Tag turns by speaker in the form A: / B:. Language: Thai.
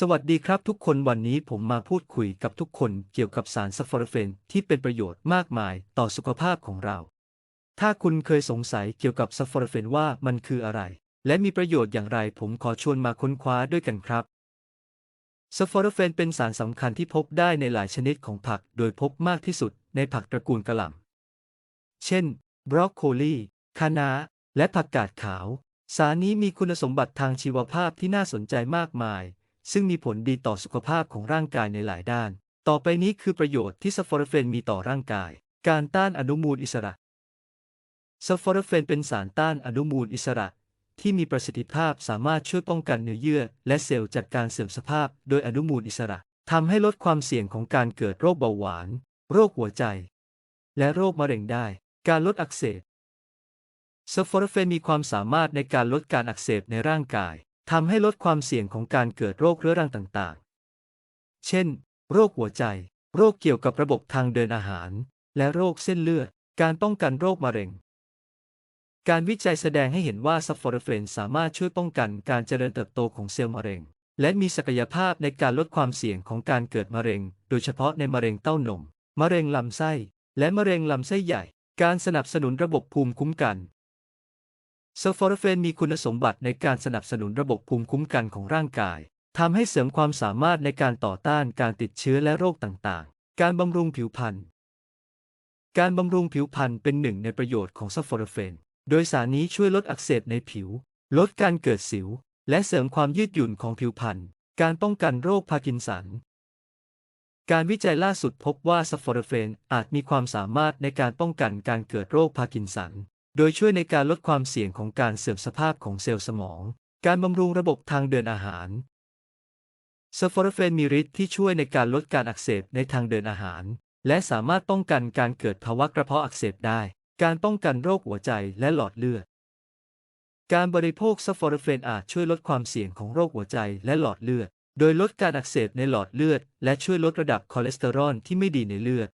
A: สวัสดีครับทุกคนวันนี้ผมมาพูดคุยกับทุกคนเกี่ยวกับสารซัฟฟอร์เฟนที่เป็นประโยชน์มากมายต่อสุขภาพของเรา ถ้าคุณเคยสงสัยเกี่ยวกับซัฟฟอร์เฟนว่ามันคืออะไร และมีประโยชน์อย่างไรผมขอชวนมาค้นคว้าด้วยกันครับซัฟฟอร์เฟนเป็นสารสำคัญที่พบได้ในหลายชนิดของผัก โดยพบมากที่สุดในผักตระกูลกะหล่ำเช่น บรอกโคลีคะน้า และผักกาดขาว สารนี้มีคุณสมบัติทางชีวภาพที่น่าสนใจมากมาย ซึ่งมีผลดีต่อสุขภาพของร่างกายในหลายด้าน ต่อไปนี้คือประโยชน์ที่ซัฟฟอร์เฟนมีต่อร่างกาย การต้านอนุมูลอิสระซัฟฟอร์เฟนเป็นสารต้านอนุมูลอิสระ ที่มีประสิทธิภาพสามารถช่วยป้องกันเนื้อเยื่อ และเซลล์จากการเสื่อมสภาพโดยอนุมูลอิสระทำให้ลดความเสี่ยงของการเกิดโรคเบาหวาน โรคหัวใจ และโรคมะเร็งได้ การลดอักเสบซัฟฟอร์เฟนมีความสามารถในการลดการอักเสบในร่างกาย ทำให้ลดความเสี่ยงของการเกิดโรคเรื้อรังต่างๆ เช่น โรคหัวใจ โรคเกี่ยวกับระบบทางเดินอาหาร และโรคเส้นเลือด การป้องกันโรคมะเร็ง การวิจัยแสดงให้เห็นว่าซัฟฟอร์เฟนสามารถช่วยป้องกันการเจริญเติบโตของเซลล์มะเร็ง และมีศักยภาพในการลดความเสี่ยงของการเกิดมะเร็ง โดยเฉพาะในมะเร็งเต้านม มะเร็งลำไส้ และมะเร็งลำไส้ใหญ่ การสนับสนุนระบบภูมิคุ้มกัน ซัลฟอร์เฟนมีคุณสมบัติในการสนับสนุนระบบภูมิคุ้มกันของร่างกายทำให้เสริมความสามารถในการต่อต้านการติดเชื้อและโรคต่างๆ การบำรุงผิวพรรณ การบำรุงผิวพรรณเป็นหนึ่งในประโยชน์ของซัลฟอร์เฟน โดยสารนี้ช่วยลดอักเสบในผิว ลดการเกิดสิว และเสริมความยืดหยุ่นของผิวพรรณ การป้องกันโรคพาร์กินสัน การวิจัยล่าสุดพบว่าซัลฟอร์เฟนอาจมีความสามารถในการป้องกันการเกิดโรคพาร์กินสัน โดยช่วยในการลดความเสี่ยงของการเสื่อมสภาพของเซลล์สมอง การบำรุงระบบทางเดินอาหารซัลฟอร์เฟนมีฤทธิ์ที่ช่วยในการลดการอักเสบในทางเดินอาหาร และสามารถป้องกันการเกิดภาวะกระเพาะอักเสบได้ การป้องกันโรคหัวใจและหลอดเลือด การบริโภคซัลฟอร์เฟนอาจช่วยลดความเสี่ยงของโรคหัวใจและหลอดเลือด โดยลดการอักเสบในหลอดเลือด และช่วยลดระดับคอเลสเตอรอลที่ไม่ดีในเลือด